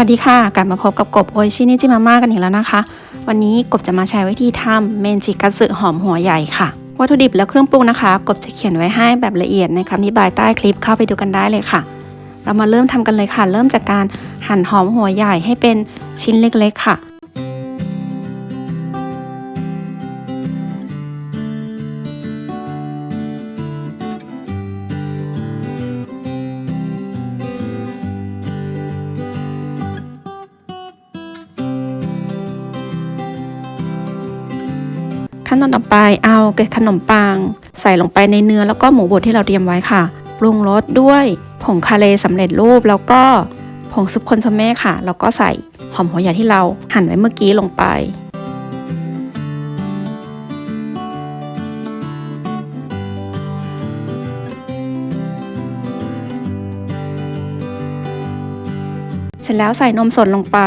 วัสดีค่ะ กลับมาพบกับกบโอชินิจิมาม่ากันอีกแล้วนะคะ วันนี้กบจะมาแชร์วิธีทำเมนจิกัสึหอมหัวใหญ่ค่ะ วัตถุดิบและเครื่องปรุงนะคะ กบจะเขียนไว้ให้แบบละเอียดในคำอธิบายใต้คลิปเข้าไปดูกันได้เลยค่ะ เรามาเริ่มทำกันเลยค่ะ เริ่มจากการหั่นหอมหัวใหญ่ให้เป็นชิ้นเล็กๆค่ะ ขั้นตอนต่อไปเอาเกล็ดขนมปัง ใส่ลงไปในเนื้อแล้วก็หมูบดที่เราเตรียมไว้ค่ะ ปรุงรสด้วยผงคาเลสำเร็จรูปแล้วก็ผงซุปคอนโซเม่ค่ะ แล้วก็ใส่หอมหัวใหญ่ที่เราหั่นไว้เมื่อกี้ลงไป เสร็จแล้วใส่นมสดลงไป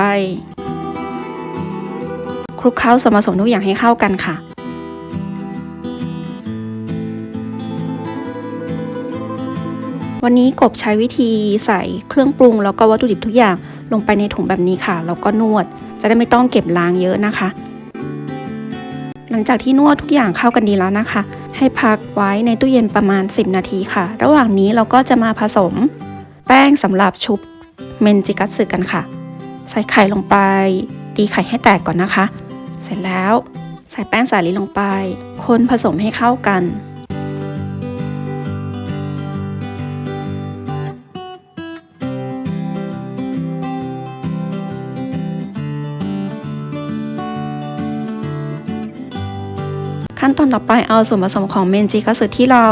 คลุกเคล้าส่วนผสมทุกอย่างให้เข้ากันค่ะ วันนี้กบใช้วิธีใส่เครื่องปรุง แล้วก็วัตถุดิบทุกอย่างลงไปในถุงแบบนี้ค่ะ แล้วก็นวด จะได้ไม่ต้องเก็บล้างเยอะนะคะ หลังจากที่นวดทุกอย่างเข้ากันดีแล้วนะคะ ให้พักไว้ในตู้เย็นประมาณ 10 นาทีค่ะ ระหว่างนี้เราก็จะมาผสม แป้งสำหรับชุบเมนจิกัตสึกันค่ะ ใส่ไข่ลงไป ตีไข่ให้แตกก่อนนะคะ เสร็จแล้วใส่แป้งสาลีลงไป คนผสมให้เข้ากัน ขั้นตอนต่อไปเอาส่วนผสมของเมนจิคัสึที่เรา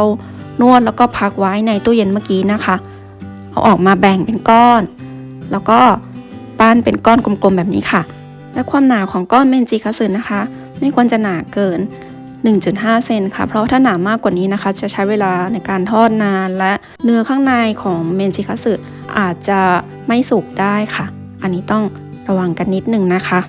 นวดแล้วก็พักไว้ในตู้เย็นเมื่อกี้นะคะ เอาออกมาแบ่งเป็นก้อน แล้วก็ปั้นเป็นก้อนกลมๆแบบนี้ค่ะ และความหนาของก้อนเมนจิคัสึนะคะ ไม่ควรจะหนาเกิน 1.5 เซนค่ะ เพราะถ้าหนามากกว่านี้นะคะ จะใช้เวลาในการทอดนาน และเนื้อข้างในของเมนจิคัสึอาจจะไม่สุกได้ค่ะ อันนี้ต้องระวังกันนิดหนึ่งนะคะ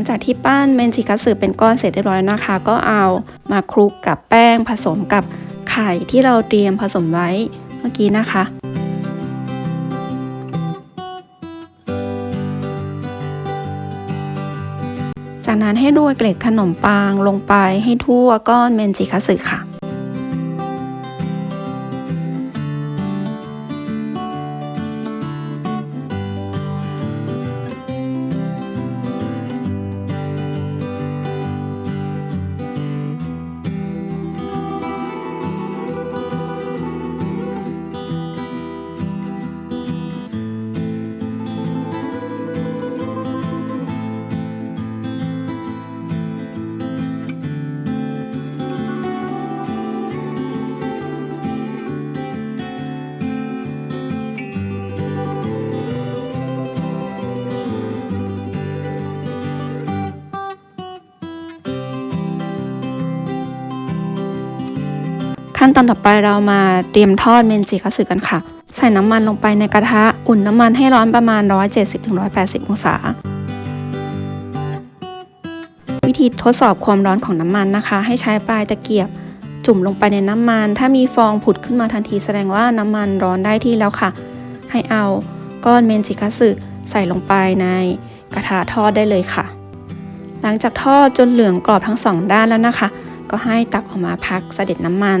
งจากที่ปั้นเมนชิกัสึเป็นก้อนเสร็จเรียบร้อยนะคะ ก็เอามาคลุกกับแป้งผสมกับไข่ที่เราเตรียมผสมไว้เมื่อกี้นะคะจากนั้นให้โรยเกล็ดขนมปังลงไปให้ทั่วก้อนเมนจิคัสึค่ะ ขั้นตอนต่อไปเรามาเตรียมทอดเมนจิคัสึกันค่ะ ใส่น้ำมันลงไปในกระทะ อุ่นน้ำมันให้ร้อนประมาณ 170-180 องศา วิธีทดสอบความร้อนของน้ำมันนะคะ ให้ใช้ปลายตะเกียบจุ่มลงไปในน้ำมัน ถ้ามีฟองผุดขึ้นมาทันทีแสดงว่าน้ำมันร้อนได้ที่แล้วค่ะ ให้เอาก้อนเมนจิคัสึใส่ลงไปในกระทะทอดได้เลยค่ะ หลังจากทอดจนเหลืองกรอบทั้งสองด้านแล้วนะคะ ก็ให้ตักออกมาพักเสด็จน้ำมัน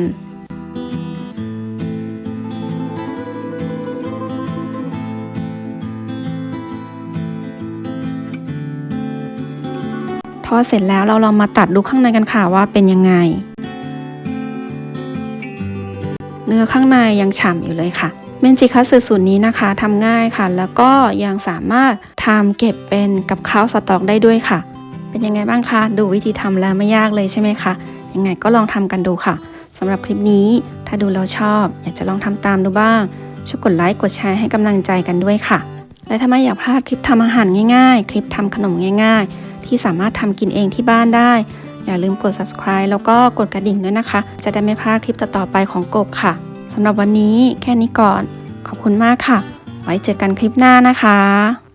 อดเสร็จแล้วเราลองมาตัดดูข้างในกันค่ะว่าเป็นยังไง เนื้อข้างในยังฉ่ำอยู่เลยค่ะเมนจิคัสึสูตรนี้นะคะทำง่ายค่ะ แล้วก็ยังสามารถทำเก็บเป็นกับข้าวสต๊อกได้ด้วยค่ะ เป็นยังไงบ้างคะดูวิธีทำแล้วไม่ยากเลยใช่ไหมคะยังไงก็ลองทำกันดูค่ะสำหรับคลิปนี้ถ้าดูแล้วชอบ อยากจะลองทำตามดูบ้างช่วยกดไลค์กดแชร์ให้กำลังใจกันด้วยค่ะ และถ้าไม่อยากพลาดคลิปทำอาหารง่ายๆ คลิปทำขนมง่ายๆ ที่สามารถทำกินเองที่บ้านได้ อย่าลืมกด subscribe แล้วก็กดกระดิ่งด้วยนะคะ จะได้ไม่พลาดคลิปต่อๆไปของกบค่ะสำหรับวันนี้แค่นี้ก่อน ขอบคุณมากค่ะ ไว้เจอกันคลิปหน้านะคะ